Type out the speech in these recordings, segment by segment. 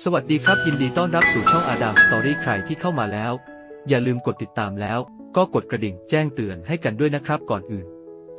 สวัสดีครับยินดีต้อนรับสู่ช่องอาดามสตอรี่ใครที่เข้ามาแล้ว อย่าลืมกดติดตามแล้ว ก็กดกระดิ่งแจ้งเตือนให้กันด้วยนะครับก่อนอื่น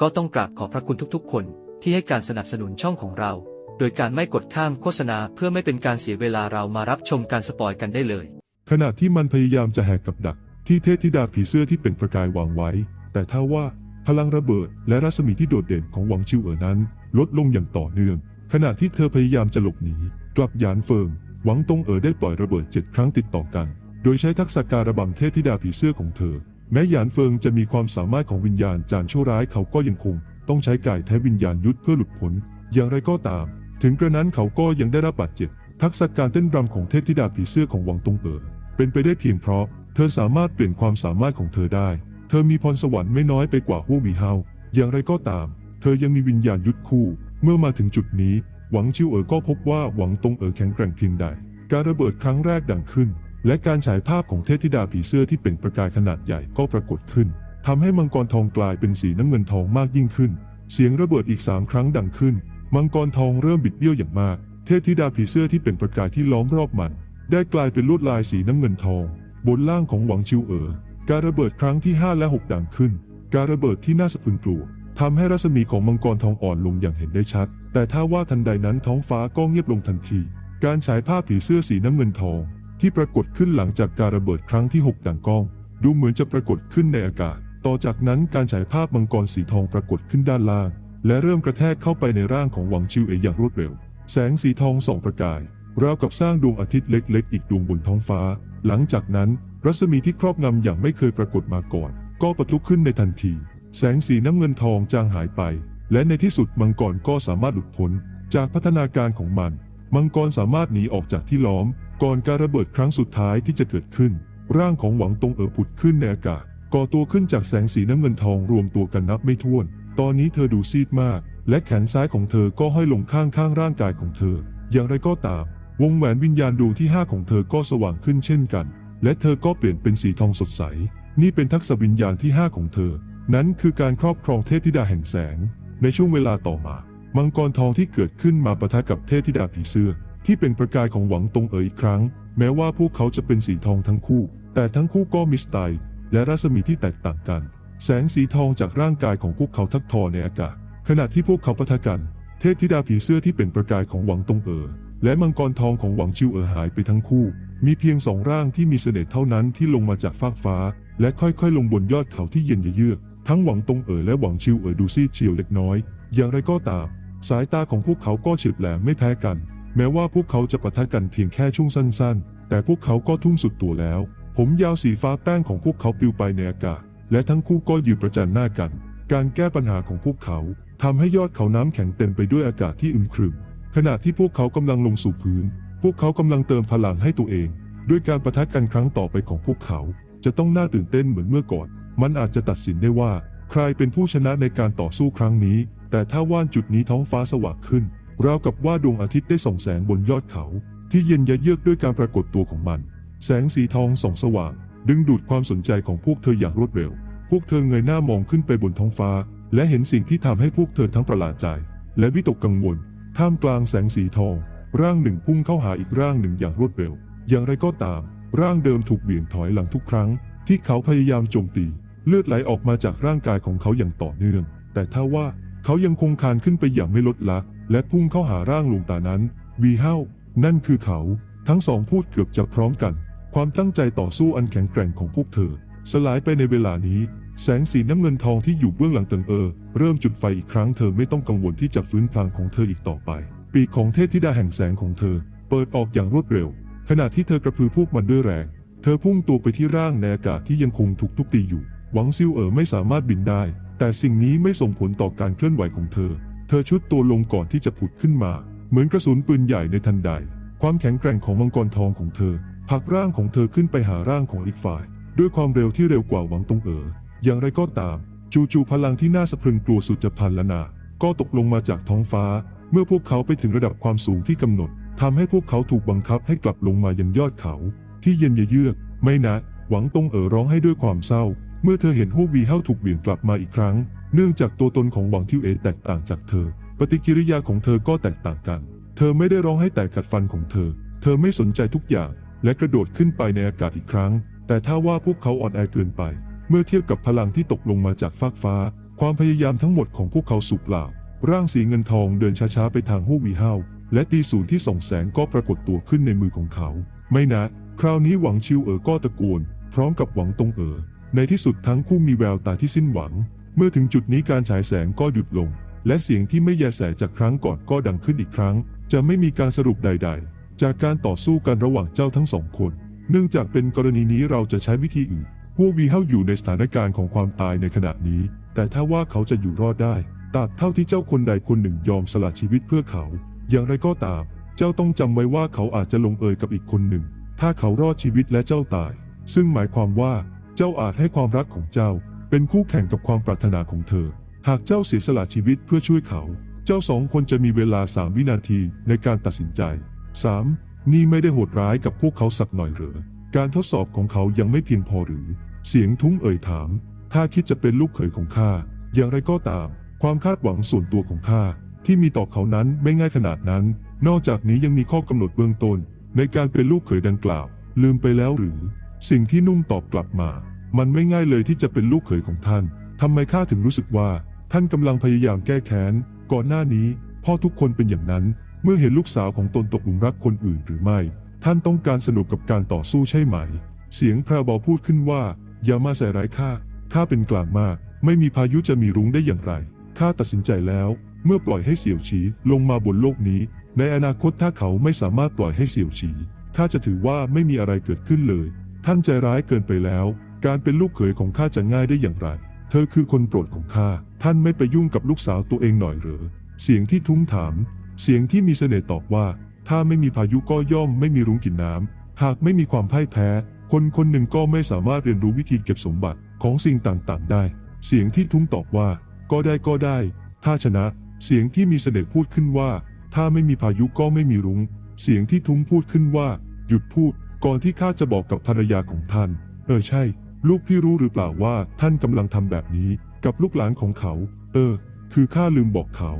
ก็ต้องกราบขอบพระคุณทุกๆ คน ที่ให้การสนับสนุนช่องของเรา โดยการไม่กดข้ามโฆษณาเพื่อไม่เป็นการเสียเวลาเรามารับชมการสปอยกันได้เลย ขณะที่มันพยายามจะแหกกับดัก ที่เทพธิดาผีเสื้อที่เป็นประกายวางไว้ แต่ถ้าว่าพลังระเบิดและรัศมีที่โดดเด่นของหวังชิวเอ๋อนั้น ลดลงอย่างต่อเนื่อง ขณะที่เธอพยายามจะหลบหนีกลับหยานเฟิง หวังตงเอ๋อได้ปล่อยระเบิดเจ็ดครั้งติดต่อกัน โดยใช้ทักษะการระบำเทพธิดาผีเสื้อของเธอ แม้หยานเฟิงจะมีความสามารถของวิญญาณจานชั่วร้ายเขาก็ยังคง ต้องใช้กายแท้วิญญาณยุทธเพื่อหลุดพ้น อย่างไรก็ตาม ถึงกระนั้นเขาก็ยังได้รับบาดเจ็บ ทักษะการเต้นรำของเทพธิดาผีเสื้อของหวังตงเอ๋อเป็นไปได้เพียงเพราะ เธอสามารถเปลี่ยนความสามารถของเธอได้ เธอมีพรสวรรค์ไม่น้อยไปกว่าฮู้วีเฮาอย่างไรก็ตาม เธอยังมีวิญญาณยุทธคู่ เมื่อมาถึงจุดนี้ หวังชิวเอ๋อก็พบว่าหวังตงเอ๋อแข็งแกร่งเพียงใด การระเบิดครั้งแรกดังขึ้น และการฉายภาพของเทพธิดาผีเสื้อที่เป็นประกายขนาดใหญ่ก็ปรากฏขึ้นทำให้มังกรทองกลายเป็นสีน้ำเงินทองมากยิ่งขึ้น เสียงระเบิดอีกสามครั้งดังขึ้น มังกรทองเริ่มบิดเบี้ยวอย่างมาก เทพธิดาผีเสื้อที่เป็นประกายที่ล้อมรอบมัน ได้กลายเป็นลวดลายสีน้ำเงินทอง บนล่างของหวังชิวเอ๋อการระเบิดครั้งที่ 5 และ 6 ดังขึ้น การระเบิดที่น่าสะพรึงกลัว ทำให้รัศมีของมังกรทองอ่อนลงอย่างเห็นได้ชัด แต่ถ้าว่าทันใดนั้นท้องฟ้าก็เงียบลงทันที การฉายภาพผีเสื้อสีน้ำเงินทอง ที่ปรากฏขึ้นหลังจากการระเบิดครั้งที่ 6 ดังก้อง ดูเหมือนจะปรากฏขึ้นในอากาศ ต่อจากนั้นการฉายภาพมังกรสีทองปรากฏขึ้นด้านล่าง และเริ่มกระแทกเข้าไปในร่างของหวังชิวเอ๋อย่างรวดเร็ว แสงสีทองส่องประกายราวกับสร้างดวงอาทิตย์เล็ก ๆ อีกดวงบนท้องฟ้า หลังจากนั้น รัศมีที่ครอบงำอย่างไม่เคยปรากฏมาก่อน ก็ปะทุขึ้นในทันที แสงสีน้ำเงินทองจางหายไป และในที่สุดมังกรก็สามารถหลุดพ้นจากพัฒนาการของมัน มังกรสามารถหนีออกจากที่ล้อม ก่อนการระเบิดครั้งสุดท้ายที่จะเกิดขึ้น ร่างของหวังตงเอ๋อผุดขึ้นในอากาศ ก่อตัวขึ้นจากแสงสีน้ำเงินทองรวมตัวกันนับไม่ถ้วน ตอนนี้เธอดูซีดมาก และแขนซ้ายของเธอก็ห้อยลงข้างข้างร่างกายของเธอ อย่างไรก็ตาม วงแหวนวิญญาณดวงที่5ของเธอก็สว่างขึ้นเช่นกัน และเธอก็เปลี่ยนเป็นสีทองสดใส นี่เป็นทักษะวิญญาณที่5ของเธอ นั้นคือการครอบครองเทพธิดาแห่งแสง ในช่วงเวลาต่อมา มังกรทองที่เกิดขึ้นมาปะทะกับเทพธิดาผีเสื้อ ที่เป็นประกายของหวังตงเอ๋ออีกครั้ง แม้ว่าพวกเขาจะเป็นสีทองทั้งคู่ แต่ทั้งคู่ก็มีสไตล์และรัศมีที่แตกต่างกัน แสงสีทองจากร่างกายของพวกเขาทักทอในอากาศ ขณะที่พวกเขาปะทะกัน เทพธิดาผีเสื้อที่เป็นประกายของหวังตงเอ๋อและมังกรทองของหวังชิวเอ๋อหายไปทั้งคู่ มีเพียงสองร่างที่มีเสน่ห์เท่านั้นที่ลงมาจากฟากฟ้า และค่อยๆ ลงบนยอดเขาที่เย็นเยือก ทั้งหวังตงเอ๋อและหวังชิวเอ๋อดูซีเฉียวเล็กน้อย อย่างไรก็ตาม สายตาของพวกเขาก็เฉียบแหลมไม่แพ้กัน แม้ว่าพวกเขาจะปะทะกันเพียงแค่ช่วงสั้น ๆ แต่พวกเขาก็ทุ่มสุดตัวแล้ว ผมยาวสีฟ้าแป้งของพวกเขาปลิวไปในอากาศ และทั้งคู่ก็ยืนประจันหน้ากัน การแก้ปัญหาของพวกเขาทำให้ยอดเขาน้ำแข็งเต็มไปด้วยอากาศที่อึมครึม ขณะที่พวกเขากำลังลงสู่พื้น พวกเขากำลังเติมพลังให้ตัวเอง ด้วยการประทะกันครั้งต่อไปของพวกเขา จะต้องน่าตื่นเต้นเหมือนเมื่อก่อน มันอาจจะตัดสินได้ว่า ใครเป็นผู้ชนะในการต่อสู้ครั้งนี้ แต่ถ้าว่านจุดนี้ท้องฟ้าสว่างขึ้น ราวกับว่าดวงอาทิตย์ได้ส่องแสงบนยอดเขา ที่เย็นยะเยือกด้วยการปรากฏตัวของมัน แสงสีทองส่องสว่าง ดึงดูดความสนใจของพวกเธออย่างรวดเร็ว พวกเธอเงยหน้ามองขึ้นไปบนท้องฟ้า และเห็นสิ่งที่ทำให้พวกเธอทั้งประหลาดใจ และวิตกกังวล ท่ามกลางแสงสีทอง ร่างหนึ่งพุ่งเข้าหาอีกร่างหนึ่งอย่างรวดเร็ว อย่างไรก็ตาม ร่างเดิมถูกเบี่ยงถอยหลังทุกครั้งที่เขาพยายามโจมตี เลือดไหลออกมาจากร่างกายของเขาอย่างต่อเนื่อง แต่ถ้าว่าเขายังคงคานขึ้นไปอย่างไม่ลดละ และพุ่งเข้าหาร่างลวงตานั้น วีเฮานั่นคือเขา ทั้งสองพูดเกือบจะพร้อมกัน ความตั้งใจต่อสู้อันแข็งแกร่งของพวกเธอ สลายไปในเวลานี้ แสงสีน้ำเงินทองที่อยู่เบื้องหลังเติงเออ เริ่มจุดไฟอีกครั้งเธอไม่ต้องกังวลที่จะฟื้นพลังของเธออีกต่อไป ปีกของเทพธิดาแห่งแสงของเธอ เปิดออกอย่างรวดเร็ว ขณะที่เธอกระพือพวกมันด้วยแรง เธอพุ่งตัวไปที่ร่างในอากาศที่ยังคงถูกทุบตีอยู่ หวังซิวเอ๋อไม่สามารถบินได้ แต่สิ่งนี้ไม่ส่งผลต่อการเคลื่อนไหวของเธอ เธอชุดตัวลงก่อนที่จะผุดขึ้นมา เหมือนกระสุนปืนใหญ่ในทันใด ความแข็งแกร่งของมังกรทองของเธอผลักร่างของเธอขึ้นไปหาร่างของอีกฝ่าย ด้วยความเร็วที่เร็วกว่าหวังตงเอ๋ออย่างไรก็ตาม จู่ๆพลังที่น่าสะพรึงกลัวสุดจะพันละนา ก็ตกลงมาจากท้องฟ้า เมื่อพวกเขาไปถึงระดับความสูงที่กำหนดทำให้พวกเขาถูกบังคับให้กลับลงมายังยอดเขา ที่เย็นเยือก ไม่นะหวังตงเอ๋อร้องให้ด้วยความเศร้า เมื่อเธอเห็นฮู้วีเฮาถูกเบี่ยงกลับมาอีกครั้ง เนื่องจากตัวตนของหวังทิวเอแตกต่างจากเธอ ปฏิกิริยาของเธอก็แตกต่างกัน เธอไม่ได้ร้องให้แตกกัดฟันของเธอ เธอไม่สนใจทุกอย่าง และกระโดดขึ้นไปในอากาศอีกครั้ง แต่ถ้าว่าพวกเขาอ่อนแอเกินไป เมื่อเทียบกับพลังที่ตกลงมาจากฟากฟ้า ความพยายามทั้งหมดของพวกเขาสูญเปล่า ร่างสีเงินทองเดินช้าๆไปทางฮู้วีเฮาและตีศูนย์ที่ส่องแสงก็ปรากฏตัวขึ้นในมือของเขา ไม่นะ คราวนี้หวังชิวเอ๋อก็ตะโกนพร้อมกับหวังตงเอ๋อ ในที่สุดทั้งคู่มีแววตาที่สิ้นหวัง เมื่อถึงจุดนี้การฉายแสงก็หยุดลง และเสียงที่ไม่แยแสจากครั้งก่อนก็ดังขึ้นอีกครั้ง จะไม่มีการสรุปใด ๆ จากการต่อสู้กันระหว่างเจ้าทั้งสองคน เนื่องจากเป็นกรณีนี้เราจะใช้วิธีอื่น พวกวีเฮาอยู่ในสถานการณ์ของความตายในขณะนี้ แต่ถ้าว่าเขาจะอยู่รอดได้ตราบเท่าที่เจ้าคนใดคนหนึ่งยอมสละชีวิตเพื่อเขา อย่างไรก็ตาม เจ้าต้องจำไว้ว่าเขาอาจจะลงเอยกับอีกคนหนึ่ง ถ้าเขารอดชีวิตและเจ้าตาย ซึ่งหมายความว่า เจ้าอาจให้ความรักของเจ้า เป็นคู่แข่งกับความปรารถนาของเธอ หากเจ้าเสียสละชีวิตเพื่อช่วยเขา เจ้าสองคนจะมีเวลาสามวินาทีในการตัดสินใจ 3. นี่ไม่ได้โหดร้ายกับพวกเขาสักหน่อยหรือการทดสอบของเขายังไม่เพียงพอหรือ เสียงทุ้งเอ่ยถาม ถ้าคิดจะเป็นลูกเขยของข้า อย่างไรก็ตาม ความคาดหวังส่วนตัวของข้าที่มีต่อเขานั้นไม่ง่ายขนาดนั้น นอกจากนี้ยังมีข้อกำหนดเบื้องต้นในการเป็นลูกเขยดังกล่าว ลืมไปแล้วหรือ สิ่งที่นุ่มตอบกลับมา มันไม่ง่ายเลยที่จะเป็นลูกเขยของท่าน ทำไมข้าถึงรู้สึกว่า ท่านกำลังพยายามแก้แค้น ก่อนหน้านี้ พ่อทุกคนเป็นอย่างนั้น เมื่อเห็นลูกสาวของตนตกหลุมรักคนอื่นหรือไม่ ท่านต้องการสนุกกับการต่อสู้ใช่ไหม เสียงพระบอพูดขึ้นว่า อย่ามาใส่ร้ายข้า ข้าเป็นกลางมาก ไม่มีพายุจะมีรุ้งได้อย่างไร ข้าตัดสินใจแล้ว เมื่อปล่อยให้เสี่ยวฉีลงมาบนโลกนี้ ในอนาคตถ้าเขาไม่สามารถปล่อยให้เสี่ยวฉีข้าจะถือว่าไม่มีอะไรเกิดขึ้นเลย ท่านใจร้ายเกินไปแล้ว การเป็นลูกเขยของข้าจะง่ายได้อย่างไร เธอคือคนโปรดของข้า ท่านไม่ไปยุ่งกับลูกสาวตัวเองหน่อยหรือ เสียงที่ทุ้มถาม เสียงที่มีเสน่ห์ตอบว่า ถ้าไม่มีพายุก็ย่อมไม่มีรุ้งกินน้ำ หากไม่มีความพ่ายแพ้ คนคนหนึ่งก็ไม่สามารถเรียนรู้วิธีเก็บสมบัติของสิ่งต่างๆ ได้ เสียงที่ทุ้มตอบว่า ก็ได้ก็ได้ ถ้าชนะ เสียงที่มีเสน่ห์พูดขึ้นว่า ถ้าไม่มีพายุก็ไม่มีรุง้ง เสียงที่ทุ้มพูดขึ้นว่า หยุดพูด ก่อนที่ข้าจะบอกกับภรรยาของท่าน เออใช่ ลูกพี่รู้หรือเปล่าว่าท่านกำลังทำแบบนี้กับลูกหลานของเขา เออ คือข้าลืมบอกเขา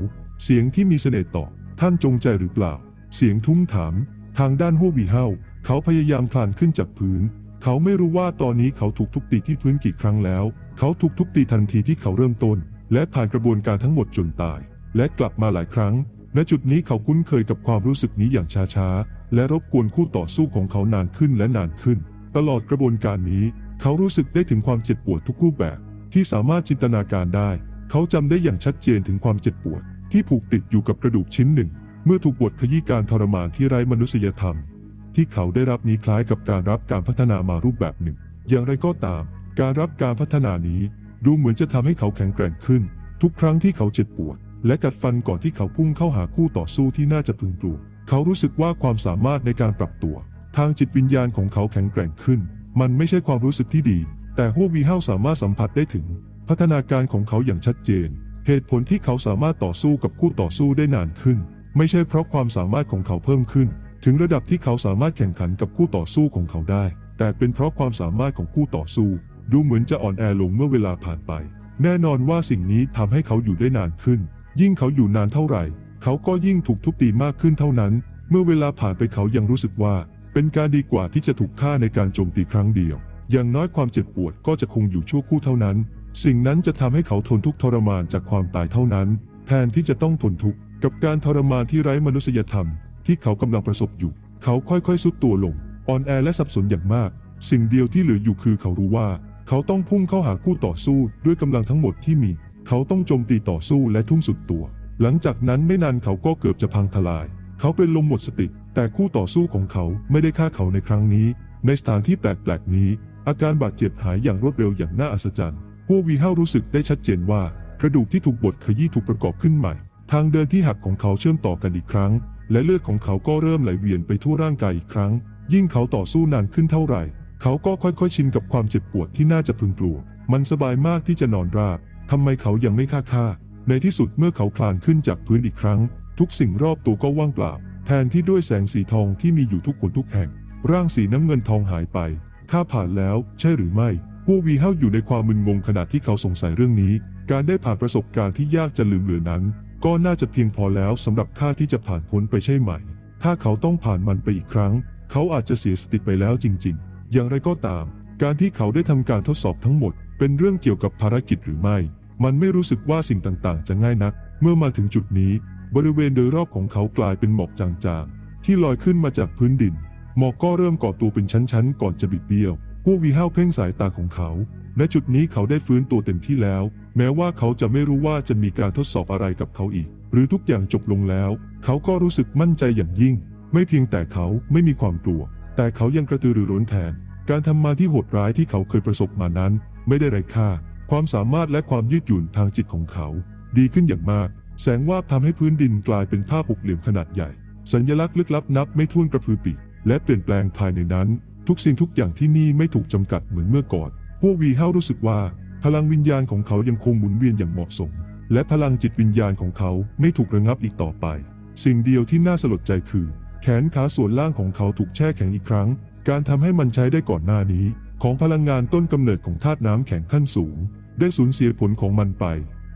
เสียงที่มีเสน่ห์ตอบท่านจงใจหรือเปล่า เสียงทุ้มถาม ทางด้านหัวบีเฮาเขาพยายามคลานขึ้นจากพื้น เขาไม่รู้ว่าตอนนี้เขาถูกทุบตีที่พื้นกี่ครั้งแล้ว เขาถูกทุบตีทันทีที่เขาเริ่มต้น และผ่านกระบวนการทั้งหมดจนตาย และกลับมาหลายครั้ง ณ จุดนี้เขาคุ้นเคยกับความรู้สึกนี้อย่างช้าๆ และรบกวนคู่ต่อสู้ของเขานานขึ้นและนานขึ้น ตลอดกระบวนการนี้ เขารู้สึกได้ถึงความเจ็บปวดทุกรูปแบบ ที่สามารถจินตนาการได้ เขาจำได้อย่างชัดเจนถึงความเจ็บปวด ที่ผูกติดอยู่กับกระดูกชิ้นหนึ่ง เมื่อถูกบทขยี้การทรมานที่ไร้มนุษยธรรม ที่เขาได้รับนี้คล้ายกับการรับการพัฒนามารูปแบบหนึ่ง อย่างไรก็ตาม การรับการพัฒนานี้ ดูเหมือนจะทำให้เขาแข็งแกร่งขึ้น ทุกครั้งที่เขาเจ็บปวด และกัดฟันก่อนที่เขาพุ่งเข้าหาคู่ต่อสู้ที่น่าจะพึงกลัว เขารู้สึกว่าความสามารถในการปรับตัว ทางจิตวิญญาณของเขาแข็งแกร่งขึ้น มันไม่ใช่ความรู้สึกที่ดี แต่ฮัววีเฮาสามารถสัมผัสได้ถึง พัฒนาการของเขาอย่างชัดเจน เหตุผลที่เขาสามารถต่อสู้กับคู่ต่อสู้ได้นานขึ้น ไม่ใช่เพราะความสามารถของเขาเพิ่มขึ้น ถึงระดับที่เขาสามารถแข่งขันกับคู่ต่อสู้ของเขาได้ แต่เป็นเพราะความสามารถของคู่ต่อสู้ ดูเหมือนจะอ่อนแอลงเมื่อเวลาผ่านไป แน่นอนว่าสิ่งนี้ทำให้เขาอยู่ได้นานขึ้น ยิ่งเขาอยู่นานเท่าไหร่ เขาก็ยิ่งถูกทุบตีมากขึ้นเท่านั้น เมื่อเวลาผ่านไปเขายังรู้สึกว่า เป็นการดีกว่าที่จะถูกฆ่าในการโจมตีครั้งเดียว อย่างน้อยความเจ็บปวดก็จะคงอยู่ชั่วครู่เท่านั้น สิ่งนั้นจะทำให้เขาทนทุกข์ทรมานจากความตายเท่านั้น แทนที่จะต้องทนทุกข์กับการทรมานที่ไร้มนุษยธรรม ที่เขากำลังประสบอยู่ เขาค่อยๆสุดตัวลง อ่อนแอและสับสนอย่างมาก สิ่งเดียวที่เหลืออยู่คือเขารู้ว่า เขาต้องพุ่งเข้าหาคู่ต่อสู้ด้วยกำลังทั้งหมดที่มี เขาต้องโจมตีต่อสู้และทุ่มสุดตัว หลังจากนั้นไม่นานเขาก็เกือบจะพังทลาย เขาเป็นลมหมดสติ แต่คู่ต่อสู้ของเขาไม่ได้ฆ่าเขาในครั้งนี้ ในสถานที่แปลกๆนี้ อาการบาดเจ็บหายอย่างรวดเร็วอย่างน่าอัศจรรย์พวกวีเฮารู้สึกได้ชัดเจนว่ากระดูกที่ถูกบดขยี้ถูกประกอบขึ้นใหม่ ทางเดินที่หักของเขาเชื่อมต่อกันอีกครั้ง และเลือดของเขาก็เริ่มไหลเวียนไปทั่วร่างกายอีกครั้ง ยิ่งเขาต่อสู้นานขึ้นเท่าไหร่ เขาก็ค่อยๆชินกับความเจ็บปวดที่น่าจะพึงกลัว มันสบายมากที่จะนอนราบทำไมเขายังไม่ฆ่าฆ่า ในที่สุดเมื่อเขาคลานขึ้นจากพื้นอีกครั้ง ทุกสิ่งรอบตัวก็ว่างเปล่า แทนที่ด้วยแสงสีทองที่มีอยู่ทุกคนทุกแห่ง ร่างสีน้ำเงินทองหายไปข้าผ่านแล้วใช่หรือไม่ผู้วีเฮาอยู่ในความมึนงงขณะที่เขาสงสัยเรื่องนี้ การได้ผ่านประสบการณ์ที่ยากจะลืมเหลือนั้น ก็น่าจะเพียงพอแล้วสำหรับข้าที่จะผ่านพ้นไปใช่ไหม ถ้าเขาต้องผ่านมันไปอีกครั้ง เขาอาจจะเสียสติไปแล้วจริง ๆ อย่างไรก็ตาม การที่เขาได้ทำการทดสอบทั้งหมด เป็นเรื่องเกี่ยวกับภารกิจหรือไม่ มันไม่รู้สึกว่าสิ่งต่างๆ จะง่ายนัก เมื่อมาถึงจุดนี้ บริเวณโดยรอบของเขากลายเป็นหมอกจางๆ ที่ลอยขึ้นมาจากพื้นดิน หมอกก็เริ่มก่อตัวเป็นชั้นๆ ก่อนจะบิดเบี้ยวพวกวีห้าวเพ่งสายตาของเขา ณ จุดนี้เขาได้ฟื้นตัวเต็มที่แล้ว แม้ว่าเขาจะไม่รู้ว่าจะมีการทดสอบอะไรกับเขาอีก หรือทุกอย่างจบลงแล้ว เขาก็รู้สึกมั่นใจอย่างยิ่ง ไม่เพียงแต่เขาไม่มีความกลัว แต่เขายังกระตือรือร้นแทน การทำมาที่โหดร้ายที่เขาเคยประสบมานั้น ไม่ได้ไร้ค่า ความสามารถและความยืดหยุ่นทางจิตของเขา ดีขึ้นอย่างมาก แสงวาบทำให้พื้นดินกลายเป็นภาพหกเหลี่ยมขนาดใหญ่ สัญลักษณ์ลึกลับนับไม่ถ้วนกระพือปีกและเปลี่ยนแปลงภายในนั้น ทุกสิ่งทุกอย่างที่นี่ไม่ถูกจำกัดเหมือนเมื่อก่อน พวกวีเฮารู้สึกว่า พลังวิญญาณของเขายังคงหมุนเวียนอย่างเหมาะสม และพลังจิตวิญญาณของเขาไม่ถูกระงับอีกต่อไป สิ่งเดียวที่น่าสลดใจคือ แขนขาส่วนล่างของเขาถูกแช่แข็งอีกครั้ง การทำให้มันใช้ได้ก่อนหน้านี้ ของพลังงานต้นกำเนิดของธาตุน้ำแข็งขั้นสูง ได้สูญเสียผลของมันไป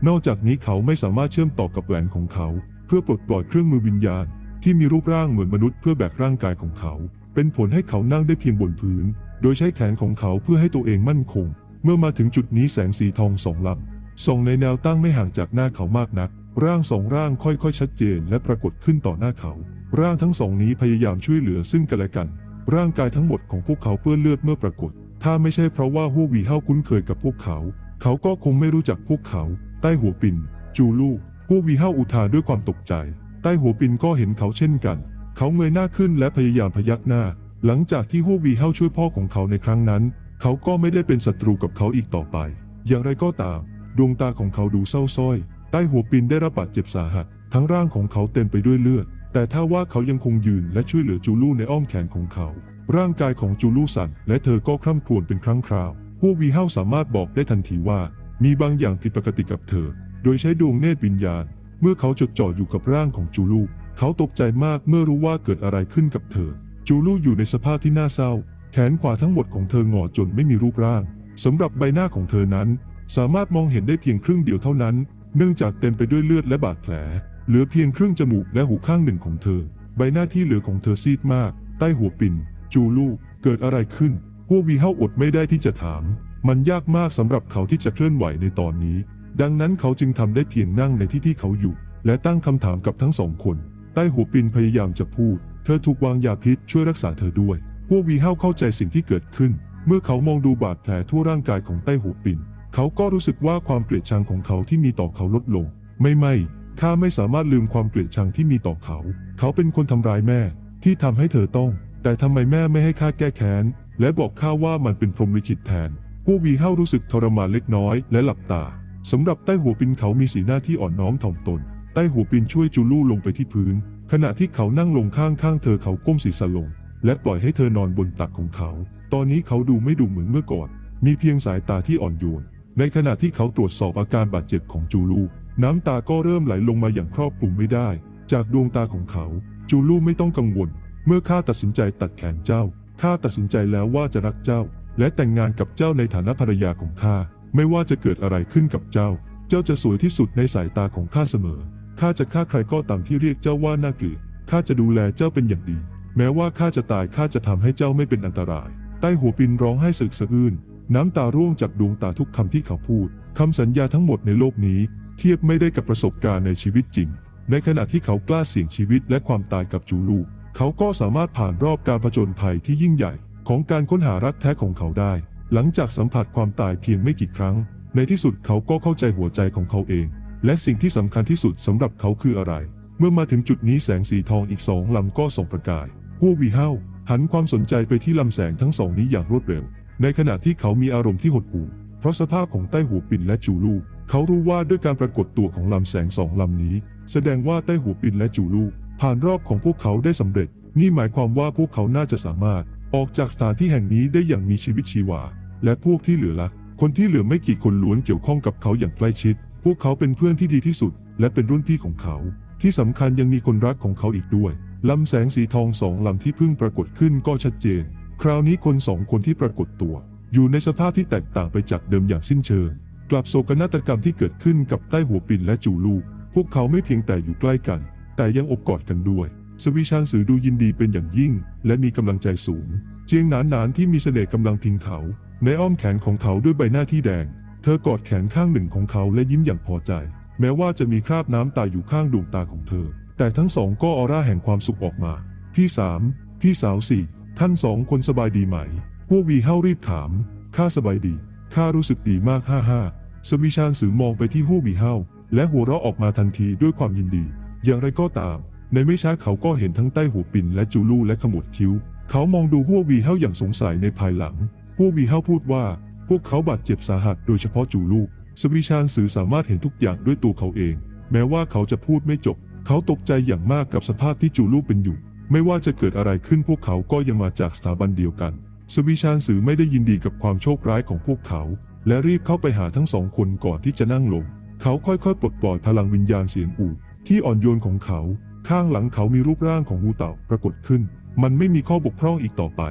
นอกจากนี้เขาไม่สามารถเชื่อมต่อกับแหวนของเขา เพื่อปลดปล่อยเครื่องมือวิญญาณ ที่มีรูปร่างเหมือนมนุษย์เพื่อแบกร่างกายของเขา เป็นผลให้เขานั่งได้เพียงบนพื้น โดยใช้แขนของเขาเพื่อให้ตัวเองมั่นคง เมื่อมาถึงจุดนี้แสงสีทองสองลำส่องในแนวตั้งไม่ห่างจากหน้าเขามากนัก ร่างสองร่างค่อยๆชัดเจน และปรากฏขึ้นต่อหน้าเขา ร่างทั้งสองนี้พยายามช่วยเหลือซึ่งกันและกัน ร่างกายทั้งหมดของพวกเขาเปื้อนเลือดเมื่อปรากฏ ถ้าไม่ใช่เพราะว่าฮู้วีเฮาคุ้นเคยกับพวกเขา เขาก็คงไม่รู้จักพวกเขา ใต้หัวปิน จูลูฮู้วีเฮาอุทานด้วยความตกใจ ใต้หัวปินก็เห็นเขาเช่นกัน เขาเงยหน้าขึ้นและพยายามพยักหน้า หลังจากที่ฮู้วีเฮาช่วยพ่อของเขาในครั้งนั้น เขาก็ไม่ได้เป็นศัตรูกับเขาอีกต่อไป อย่างไรก็ตาม ดวงตาของเขาดูเศร้าส้อย ใต้หัวปินได้รับบาดเจ็บสาหัส ทั้งร่างของเขาเต็มไปด้วยเลือด แต่ถ้าว่าเขายังคงยืนและช่วยเหลือจูลูในอ้อมแขนของเขา ร่างกายของจูลูสันและเธอก็คร่ำครวญเป็นครั้งคราว พวกวีเฮาสามารถบอกได้ทันทีว่า มีบางอย่างผิดปกติกับเธอ โดยใช้ดวงเนตรวิญญาณ เมื่อเขาจดจ่ออยู่กับร่างของจูลู เขาตกใจมากเมื่อรู้ว่าเกิดอะไรขึ้นกับเธอ จูลูอยู่ในสภาพที่น่าเศร้า แขนขวาทั้งหมดของเธองอจนไม่มีรูปร่างสำหรับใบหน้าของเธอนั้น สามารถมองเห็นได้เพียงครึ่งเดียวเท่านั้น เนื่องจากเต็มไปด้วยเลือดและบาดแผล เหลือเพียงครึ่งจมูกและหูข้างหนึ่งของเธอ ใบหน้าที่เหลือของเธอซีดมาก ใต้หัวปิ่น จูลูเกิดอะไรขึ้น พวกวีเฮาอดไม่ได้ที่จะถาม มันยากมากสำหรับเขาที่จะเคลื่อนไหวในตอนนี้ ดังนั้นเขาจึงทำได้เพียงนั่งในที่ที่เขาอยู่ และตั้งคำถามกับทั้งสองคน ใต้หัวปินพยายามจะพูด เธอถูกวางยาพิษช่วยรักษาเธอด้วย พวกวีเฮาเข้าใจสิ่งที่เกิดขึ้น เมื่อเขามองดูบาดแผลทั่วร่างกายของใต้หัวปิน เขาก็รู้สึกว่าความเกลียดชังของเขาที่มีต่อเขาลดลง ไม่ไม่ข้าไม่สามารถลืมความเกลียดชังที่มีต่อเขา เขาเป็นคนทำร้ายแม่ที่ทำให้เธอต้อง แต่ทำไมแม่ไม่ให้ข้าแก้แค้น และบอกข้าว่ามันเป็นพรหมลิขิตแทนพวกวีเฮารู้สึกทรมานเล็กน้อยและหลับตาสำหรับใต้หัวปินเขามีสีหน้าที่อ่อนน้อมถ่อมตน ใต้หัวปินช่วยจูลู่ลงไปที่พื้น ขณะที่เขานั่งลงข้างข้างเธอเขาก้มศีรษะลง และปล่อยให้เธอนอนบนตักของเขา ตอนนี้เขาดูไม่ดูเหมือนเมื่อก่อน มีเพียงสายตาที่อ่อนโยน ในขณะที่เขาตรวจสอบอาการบาดเจ็บของจูลู น้ำตาก็เริ่มไหลลงมาอย่างครอบคลุมไม่ได้ จากดวงตาของเขา จูลูไม่ต้องกังวล เมื่อข้าตัดสินใจตัดแขนเจ้า ข้าตัดสินใจแล้วว่าจะรักเจ้า และแต่งงานกับเจ้าในฐานะภรรยาของข้า ไม่ว่าจะเกิดอะไรขึ้นกับเจ้า เจ้าจะสวยที่สุดในสายตาของข้าเสมอ ข้าจะฆ่าใครก็ตามที่เรียกเจ้าว่าน่าเกลียด ข้าจะดูแลเจ้าเป็นอย่างดี แม้ว่าข้าจะตายข้าจะทำให้เจ้าไม่เป็นอันตราย ใต้หัวปินร้องไห้สึกสะอื้น น้ำตาร่วงจากดวงตาทุกคำที่เขาพูดคำสัญญาทั้งหมดในโลกนี้ เทียบไม่ได้กับประสบการณ์ในชีวิตจริง ในขณะที่เขากล้าเสี่ยงชีวิตและความตายกับจูลู เขาก็สามารถผ่านรอบการผจญภัยที่ยิ่งใหญ่ของการค้นหารักแท้ของเขาได้ หลังจากสัมผัสความตายเพียงไม่กี่ครั้ง ในที่สุดเขาก็เข้าใจหัวใจของเขาเอง และสิ่งที่สำคัญที่สุดสำหรับเขาคืออะไร เมื่อมาถึงจุดนี้แสงสีทองอีกสองลำก็ส่องประกายฮัววีเฮาหันความสนใจไปที่ลำแสงทั้งสองนี้อย่างรวดเร็ว ในขณะที่เขามีอารมณ์ที่หดหู่เพราะสภาพของใต้หูปินและจูลูเขารู้ว่าด้วยการปรากฏตัวของลำแสงสองลำนี้ แสดงว่าใต้หูปินและจูลู ผ่านรอบของพวกเขาได้สำเร็จ นี่หมายความว่าพวกเขาน่าจะสามารถออกจากสถานที่แห่งนี้ได้อย่างมีชีวิตชีวา และพวกที่เหลือละคนที่เหลือไม่กี่คนล้วนเกี่ยวข้องกับเขาอย่างใกล้ชิด พวกเขาเป็นเพื่อนที่ดีที่สุด และเป็นรุ่นพี่ของเขา ที่สำคัญยังมีคนรักของเขาอีกด้วยลำแสงสีทองสองลำที่เพิ่งปรากฏขึ้นก็ชัดเจน คราวนี้คนสองคนที่ปรากฏตัว อยู่ในสภาพที่แตกต่างไปจากเดิมอย่างสิ้นเชิง กลับโศกนาฏกรรมที่เกิดขึ้นกับใต้หัวปินและจูลู พวกเขาไม่เพียงแต่อยู่ใกล้กัน แต่ยังอบกอดกันด้วย สวิชานสือดูยินดีเป็นอย่างยิ่ง และมีกำลังใจสูง เจียงหนานหนานที่มีเสน่ห์กำลังพิงเขา ในอ้อมแขนของเขาด้วยใบหน้าที่แดง เธอกอดแขนข้างหนึ่งของเขาและยิ้มอย่างพอใจ แม้ว่าจะมีคราบน้ำตาอยู่ข้างดวงตาของเธอ แต่ทั้งสองก็ออร่าแห่งความสุขออกมาพี่สามพี่สาวสี่ท่านสองคนสบายดีไหมพวกวีเฮารีบถามข้าสบายดีข้ารู้สึกดีมากฮ่าฮ่าสวิชานสือมองไปที่ฮู้วีเฮาและหัวเราะออกมาทันทีด้วยความยินดี อย่างไรก็ตาม ในไม่ช้าเขาก็เห็นทั้งใต้หูปินและจูลู่และขมวดคิ้ว เขามองดูฮัววีเฮาอย่างสงสัยในภายหลังฮัววีเฮาพูดว่า พวกเขาบาดเจ็บสาหัสโดยเฉพาะจูลู่สวิชานสือสามารถเห็นทุกอย่างด้วยตัวเขาเอง แม้ว่าเขาจะพูดไม่จบ เขาตกใจอย่างมากกับสภาพที่จูลู่เป็นอยู่ ไม่ว่าจะเกิดอะไรขึ้นพวกเขาก็ยังมาจากสถาบันเดียวกัน สวิชานสือไม่ได้ยินดีกับความโชคร้ายของพวกเขา และรีบเข้าไปหาทั้งสองคนก่อนที่จะนั่งลง เขาค่อยๆปลดปล่อยพลังวิญญาณเสียงอู่ ที่อ่อนโยนของเขา ข้างหลังเขามีรูปร่างของงูเต่าปรากฏขึ้น มันไม่มีข้อบกพร่องอีกต่อไป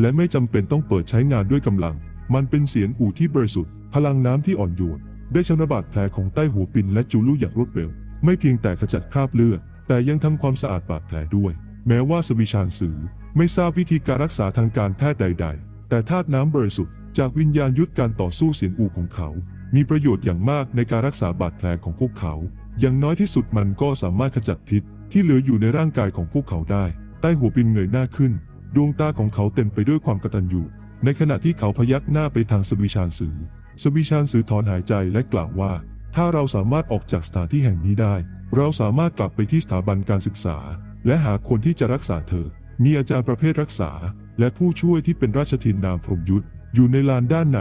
และไม่จำเป็นต้องเปิดใช้งานด้วยกำลัง มันเป็นเสียงอู่ที่บริสุทธิ์ พลังน้ำที่อ่อนโยน ได้ชนะบาดแผลของใต้หัวปินและจูลู่อย่างรวดเร็ว ไม่เพียงแต่ขจัดคราบเลือด แต่ยังทำความสะอาดบาดแผลด้วย แม้ว่าสวิชานสือ ไม่ทราบวิธีการรักษาทางการแพทย์ใด ๆ แต่ธาตุน้ำบริสุทธิ์จากวิญญาณยุทธการต่อสู้เสียงอู่ของเขา มีประโยชน์อย่างมากในการรักษาบาดแผลของพวกเขา อย่างน้อยที่สุดมันก็สามารถขจัดพิษที่เหลืออยู่ในร่างกายของพวกเขาได้ ใต้หัวปินเงยหน้าขึ้น ดวงตาของเขาเต็มไปด้วยความกตัญญูในขณะที่เขาพยักหน้าไปทางสวิชานสือสวิชานสือถอนหายใจและกล่าวว่า ถ้าเราสามารถออกจากสถานที่แห่งนี้ได้ เราสามารถกลับไปที่สถาบันการศึกษา และหาคนที่จะรักษาเธอ มีอาจารย์ประเภทรักษา และผู้ช่วยที่เป็นราชทินนามพรหมยุทธอยู่ในลานด้านใน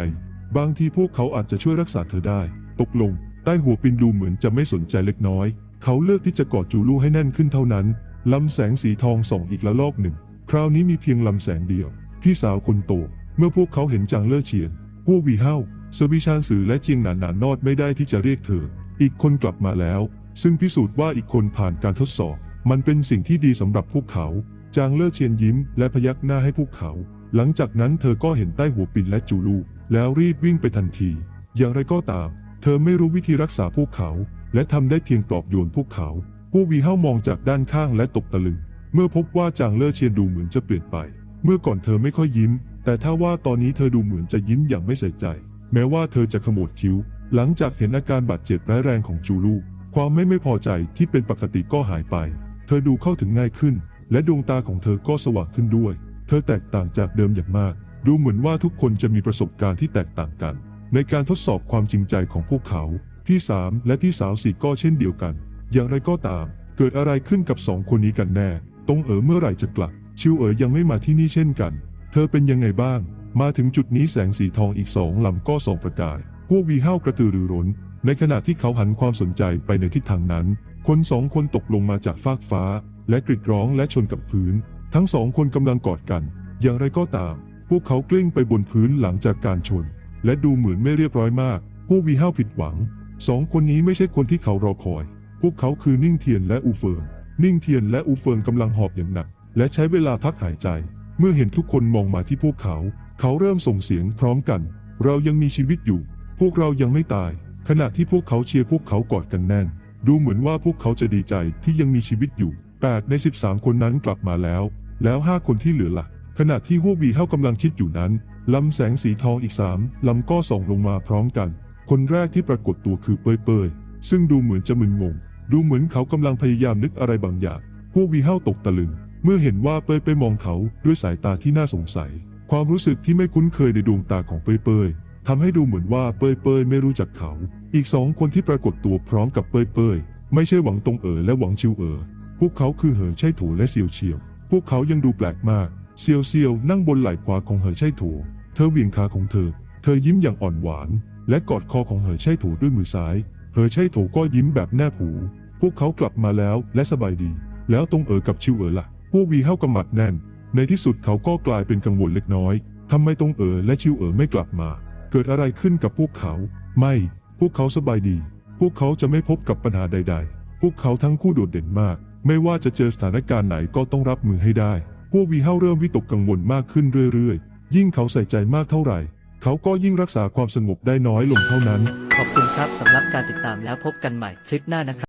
บางทีพวกเขาอาจจะช่วยรักษาเธอได้ ตกลง ใต้หัวปินดูเหมือนจะไม่สนใจเล็กน้อย เขาเลือกที่จะกอดจูลู่ให้แน่นขึ้นเท่านั้นลำแสงสีทองส่องอีกละลอกหนึ่ง คราวนี้มีเพียงลำแสงเดียว พี่สาวคนโต เมื่อพวกเขาเห็นจางเล่อเฉียนพวกวีเฮาสวิชานสือและเจียงหนานหนานนอดไม่ได้ที่จะเรียกเธอ อีกคนกลับมาแล้ว ซึ่งพิสูจน์ว่าอีกคนผ่านการทดสอบ มันเป็นสิ่งที่ดีสำหรับพวกเขา จางเล่อเฉียนยิ้มและพยักหน้าให้พวกเขา หลังจากนั้นเธอก็เห็นใต้หัวปินและจูลู แล้วรีบวิ่งไปทันที อย่างไรก็ตาม เธอไม่รู้วิธีรักษาพวกเขา และทำได้เพียงปลอบโยนพวกเขาพวกวีเฮามองจากด้านข้างและตกตะลึง เมื่อพบว่าจางเล่อเชียนดูเหมือนจะเปลี่ยนไป เมื่อก่อนเธอไม่ค่อยยิ้ม แต่ถ้าว่าตอนนี้เธอดูเหมือนจะยิ้มอย่างไม่ใส่ใจ แม้ว่าเธอจะขมวดคิ้ว หลังจากเห็นอาการบาดเจ็บร้ายแรงของจูลู ความไม่ไม่พอใจที่เป็นปกติก็หายไป เธอดูเข้าถึงง่ายขึ้น และดวงตาของเธอก็สว่างขึ้นด้วย เธอแตกต่างจากเดิมอย่างมาก ดูเหมือนว่าทุกคนจะมีประสบการณ์ที่แตกต่างกัน ในการทดสอบความจริงใจของพวกเขา พี่สามและพี่สาวสี่ก็เช่นเดียวกัน อย่างไรก็ตาม เกิดอะไรขึ้นกับสองคนนี้กันแน่ ตงเอ๋อเมื่อไหร่จะกลับ ชิวเอ๋อยังไม่มาที่นี่เช่นกัน เธอเป็นยังไงบ้าง มาถึงจุดนี้แสงสีทองอีกสองลำก็ส่องประกาย พวกวีห้าวกระตือรือร้น ในขณะที่เขาหันความสนใจไปในทิศทางนั้น คนสองคนตกลงมาจากฟากฟ้า และกรีดร้องและชนกับพื้น ทั้งสองคนกำลังกอดกัน อย่างไรก็ตาม พวกเขากลิ้งไปบนพื้นหลังจากการชน และดูเหมือนไม่เรียบร้อยมาก พวกวีห้าผิดหวัง สองคนนี้ไม่ใช่คนที่เขารอคอย พวกเขาคือนิ่งเทียนและอูเฟิง นิ่งเทียนและอูเฟิงกำลังหอบอย่างหนัก และใช้เวลาพักหายใจ เมื่อเห็นทุกคนมองมาที่พวกเขา เขาเริ่มส่งเสียงพร้อมกัน เรายังมีชีวิตอยู่ พวกเรายังไม่ตาย ขณะที่พวกเขาเชียร์พวกเขากอดกันแน่น ดูเหมือนว่าพวกเขาจะดีใจที่ยังมีชีวิตอยู่ 8 ใน 13 คนนั้นกลับมาแล้ว แล้ว 5 คนที่เหลือละ่ะขณะที่ฮวกวีเฮากำลังคิดอยู่นั้น ลำแสงสีทองอีกสามลำก็ส่องลงมาพร้อมกัน คนแรกที่ปรากฏตัวคือเปยเปยซึ่งดูเหมือนจะมึนงง ดูเหมือนเขากำลังพยายามนึกอะไรบางอย่าง พวกวีเฮาตกตะลึง เมื่อเห็นว่าเปยเปยมองเขาด้วยสายตาที่น่าสงสัย ความรู้สึกที่ไม่คุ้นเคยในดวงตาของเปยเปยทำให้ดูเหมือนว่าเปยเปยไม่รู้จักเขา อีกสองคนที่ปรากฏตัวพร้อมกับเปยเปยไม่ใช่หวังตงเอ๋อและหวังชิวเอ๋อพวกเขาคือเหอใช่ถูและเซียวเฉียว พวกเขายังดูแปลกมาก เซียวเซียวนั่งบนไหล่ขวาของเหอใช่ถู เธอเวียงขาของเธอ เธอยิ้มอย่างอ่อนหวาน และกอดคอของเหอใช่ถูด้วยมือซ้าย เหอใช่ถูก็ยิ้มแบบแนบหู พวกเขากลับมาแล้วและสบายดี แล้วตรงเอ๋อกับชิวเอ๋อล่ะ พวกวีเข้ากำมัดแน่น ในที่สุดเขาก็กลายเป็นกังวลเล็กน้อยทำไมตรงเอ๋อและชิวเอ๋อไม่กลับมา เกิดอะไรขึ้นกับพวกเขา ไม่ พวกเขาสบายดี พวกเขาจะไม่พบกับปัญหาใด ๆ พวกเขาทั้งคู่โดดเด่นมาก ไม่ว่าจะเจอสถานการณ์ไหนก็ต้องรับมือให้ได้ พวกวีเฮาเริ่มวิตกกังวลมากขึ้นเรื่อยๆ ยิ่งเขาใส่ใจมากเท่าไหร่ เขาก็ยิ่งรักษาความสงบได้น้อยลงเท่านั้น ขอบคุณครับสำหรับการติดตามแล้วพบกันใหม่คลิปหน้านะครับ